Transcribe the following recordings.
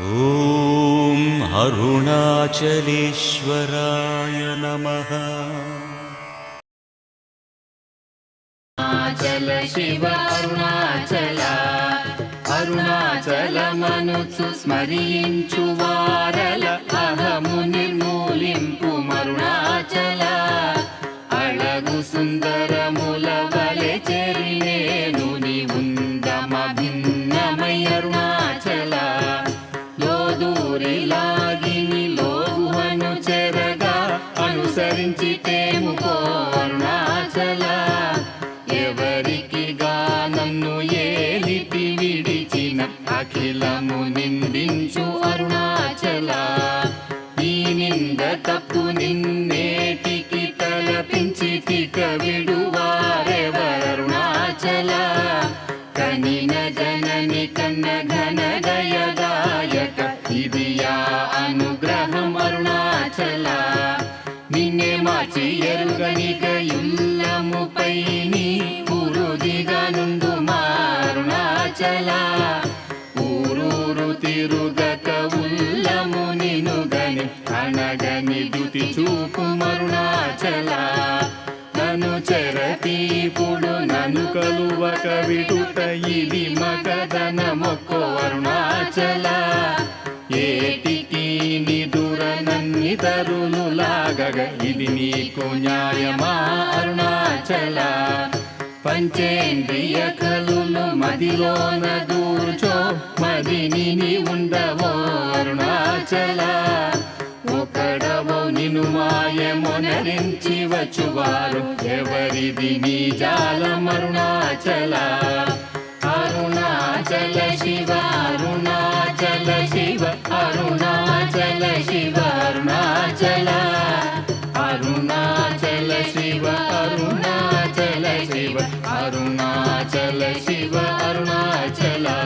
ॐ अरुणाचलेश्वराय नमः अरुणाचल शिव अरुणाचला అరుణాచలమనుచు స్మరించు వారల అహము నిర్మూలింపు అరుణాచల అళగు సుందర సంసరించితే తిరుగక ఉల్లము నినుగని అనగని దుతి చూపు మరుణాచల నను చెరతీపుడు నను కలువ కవిటుట ఇది మగదన మొక్కో అరుణాచల ఏటికి నిదుర నన్ని తరుణులాగగ ఇది నీకు న్యాయమా అరుణాచల పంచేంద్రియ కలులు మదిలోన దూర్చో మదిని ఉండవో అరుణాచల. ఒకడవో నిను మాయమునరించి వచ్చువారు ఎవరిది నీ జాలం అరుణాచల అరుణాచల శివా शिव अरुणाचला।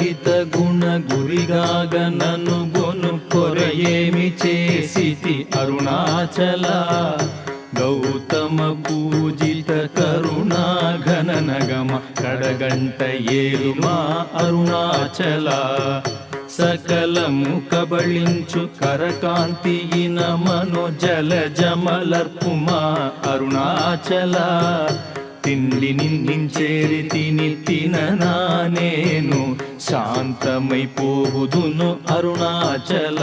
హిత గుణ గురిగాగ నన్ను గొను కొరయేమి చేసితి అరుణాచల? గౌతమ పూజిత కరుణా ఘన నగమ కడగంట ఏలుమా అరుణాచల. సకలము కబళించు నమను జల జమలర్పుమా అరుణాచల. తిండి నిన్నించేరి తిని తిననా నేను శాంతమైపోవుదును అరుణాచల.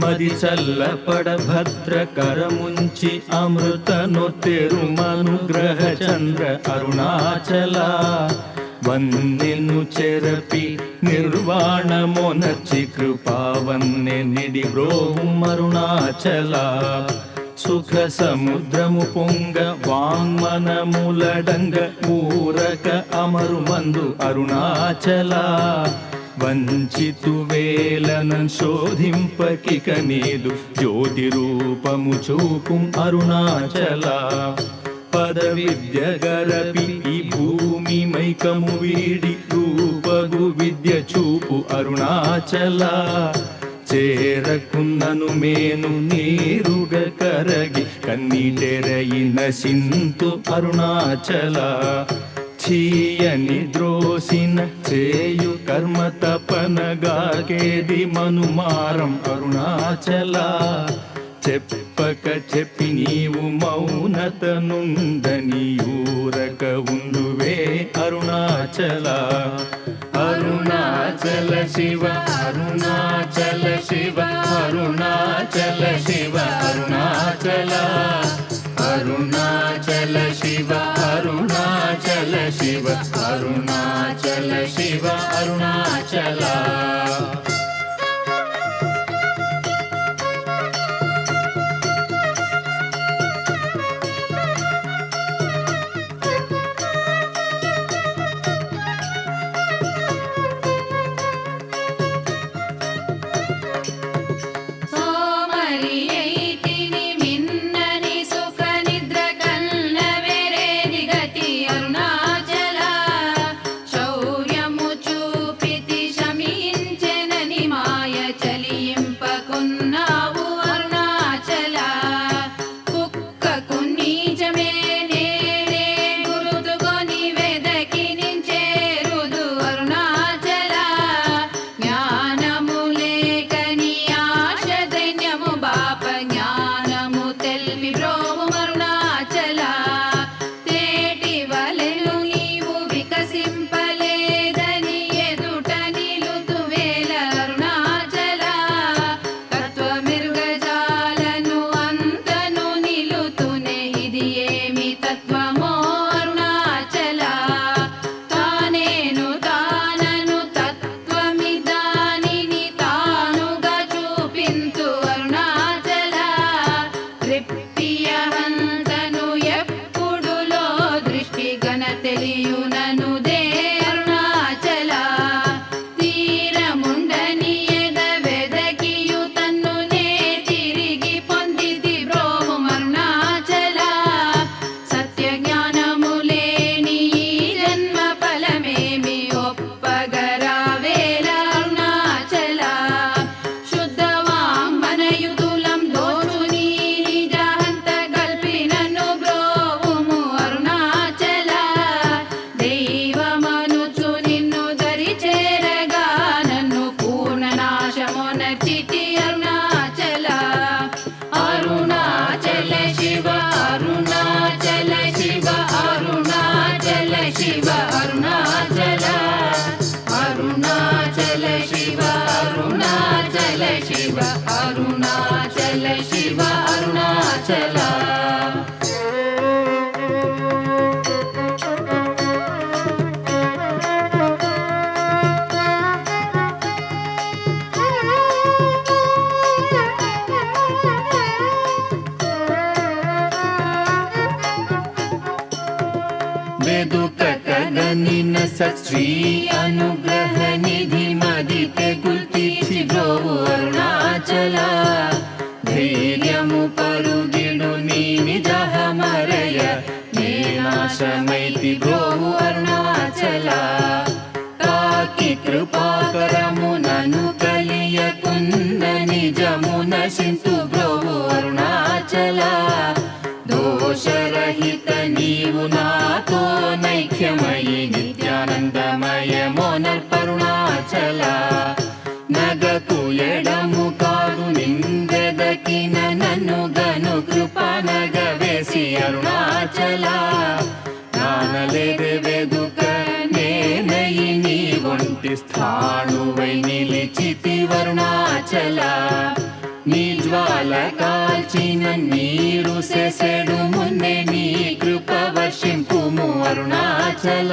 మది చల్లపడ భద్రకరముంచి అమృతను తెరుమనుగ్రహ చంద్ర అరుణాచల. వందెను చెరపి నిర్వాణమొనర్చి కృపావన్నె నిడి బ్రోవు సుఖ సముద్రము పొంగ వాంగ్మనములడంగ ఊరక అమరు మందు అరుణాచల. వంచితు వేలన శోధింపకిక నీదు జ్యోతి రూపము చూపుం అరుణాచల. పద విద్య గరపి ఈ భూమి మైకము వీడి రూపగు విద్య చూపు అరుణాచల. చేరకున్నను మేను నీరుగ కరగి కన్నీటెరయి నశింతు అరుణాచల. చీయని ద్రోసిన చేయు కర్మ తపనగాకేది మనుమారం అరుణాచల. చెప్పక చెప్పి నీవు మౌనత నుందని ఊరక ఉండువే అరుణాచల. అరుణాచల శివ అరుణాచల శివ అరుణాచల శివ అరుణాచల. అరుణాచల శివ అరుణాచల శివ అరుణాచల శివ అరుణాచల. వెదుకగనిన సత్శ్రీ అనుగ్రహ నిధి మదితే గుల్తిచి బ్రోవు అరుణాచల ధైర్యము పరుగిడు నీ నిజహమరయ నేనాశమైతి బ్రోవు అరుణాచల తాకి కృపాకరము నను కలియకున్న నిజము నశింతు బ్రోవు అరుణాచల దోషరహిత నీవు నాతో నైక్యమయి నిత్యానందమయమో నర్పరుణాచల నగకు ఎడము కాదు నిందెదకిన నన్ను గను కృప నగవేసి అరుణాచల. నానలేదే వెదుక నేనయి నీ ఒంటి స్థాణువై నిలిచితి వరుణాచల. జ్వాల కాల్చిన నీరు సెసెడు మున్నే నీ కృప వర్షింపుము అరుణాచల.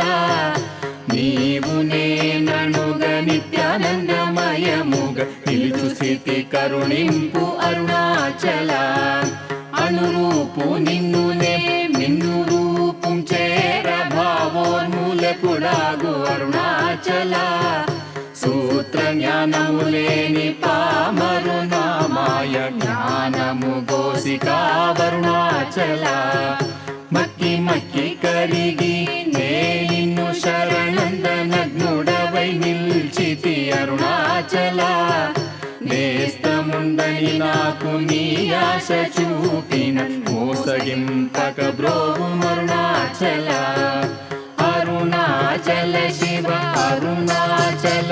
నీవు నేననుగ నిత్యానందమయముగ నిలుచు స్థితి కరుణింపు అరుణాచల. అనురూపు నిన్ను నిన్ను రూపం చేర భావోన్మూలకుడాగు అరుణాచల. సూత్ర జ్ఞానము లేని పామరు నామాయ జ్ఞానము గోసికా వరుణాచల. మక్కి మక్కి కరిగి నే నిన్ను శరణందనగ్నుడవై నిల్చితి అరుణాచల. నేస్తముందని నాకు నీ ఆశ చూపిన మోసగింపక బ్రోవు మరుణాచల. అరుణాచల శివ అరుణా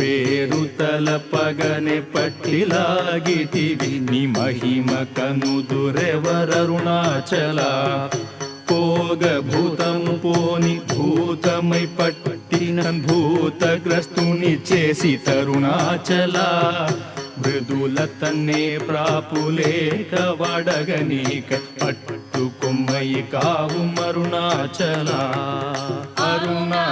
పేరు తలపగనే పట్టిలాగితివి నీ మహిమ కనుదురెవరరుణాచల భూతము పోని భూతమై పట్టిన భూతగ్రస్తుని చేసి తరుణాచల. మృదుల తన్నే ప్రాపులేక వడగనీక పట్టుకొమ్మయి కావు మరుణాచల. అరుణా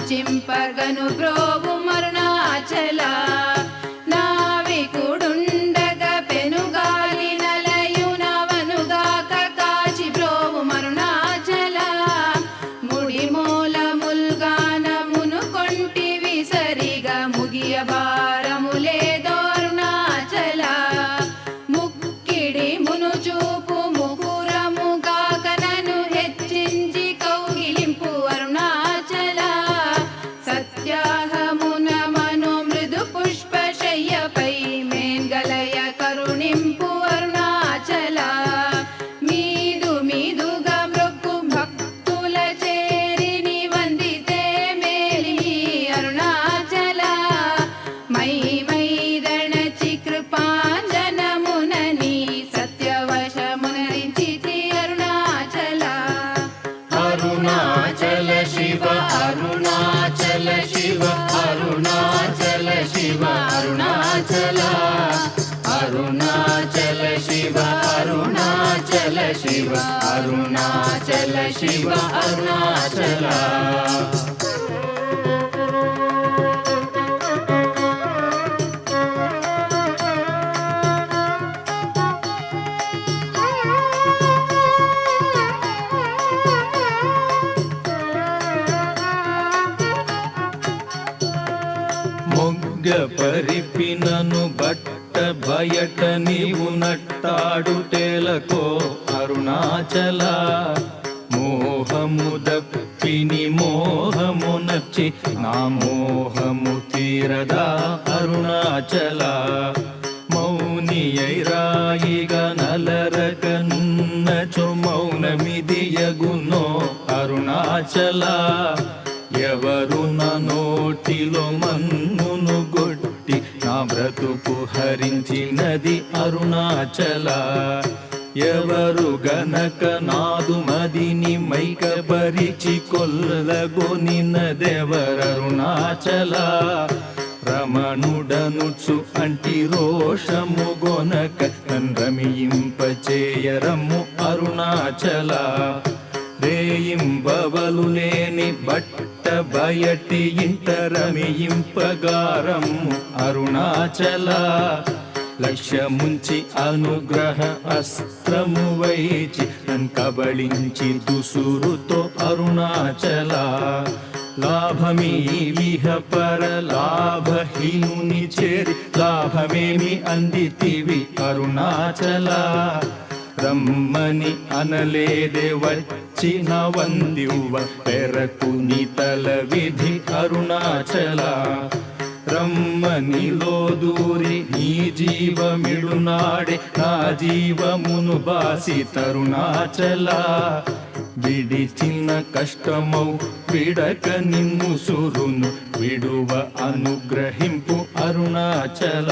చింపగను బ్రోగు शिव अरुणाचल शिव अरुणाचल शिव अरुणाचल முகப்ப బ్రతుకు హరించినది అరుణాచల. ఎవరు గనక నాదు మదిని మైకబరిచి కొల్లగొనినదెవరరుణాచల రమణుడనుచు అంటి రోషము గొనక రమియింపచేయరము అరుణాచల. వేయింబవలు లేని బట్ట బయటి ఇంట రమియింపగారము అరుణాచల లక్ష్యముంచి అనుగ్రహ అస్త్రము వైచి నన్ కబళించి దుసురుతో అరుణాచల. లాభమీ విహ పర లాభహీనుని చేరి లాభమేమి అందితివి. అరుణాచల రమ్మని అనలేదే వచ్చి వందివ్వ పెరకు తల విధి అరుణాచల రమ్మని లోదూరి నీ జీవమిడునాడే నా జీవమును బాసి తరుణాచల విడిచిన కష్టమౌ విడక నిన్ను సురును విడువ అనుగ్రహింపు అరుణాచల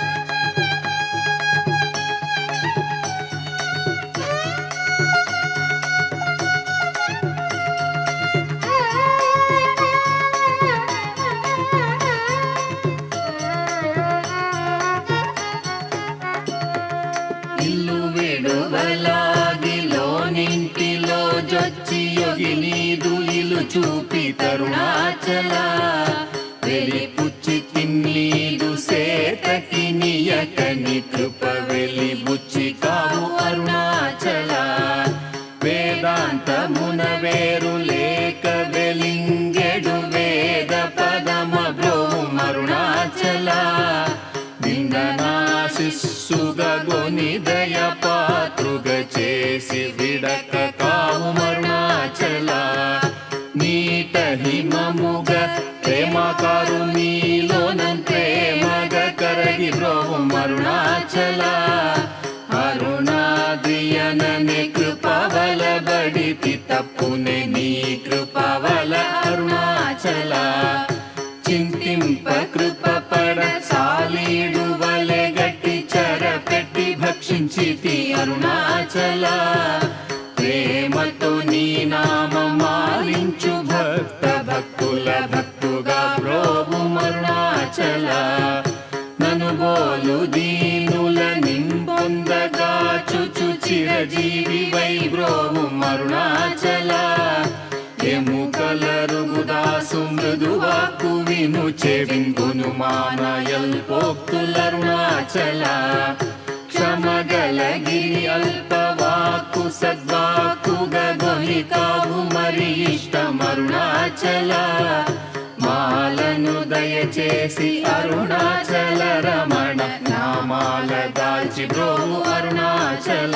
తరుణాచల వెలి అరుణాచల. చింతింప కృప పడ సాలీడు వలె గట్టి చర పెట్టి భక్షించితి అరుణాచల. ప్రేమతో నీ నామమాలించు భక్త భక్తుల భక్తుగా ప్రోభు అరుణాచల నను బోలు దీనుల నింపొందగా చుచు చిరజీవి వై వైబ్రోవు అరుణాచలా ఎముకలరుగుదాసు మృదువాకు విను చెవింగును మానయల్ మానయల్పోక్తులరుణాచల క్షమగలగిరి అల్పవాక్కు సద్వాక్కుగొని కావు మరి ఇష్టమరుణాచల. మాలను దయచేసి అరుణాచల రమణ నామాల దాల్చి బ్రోవు అరుణాచల.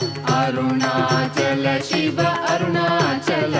अरुणाचल शिव अरुणाचल।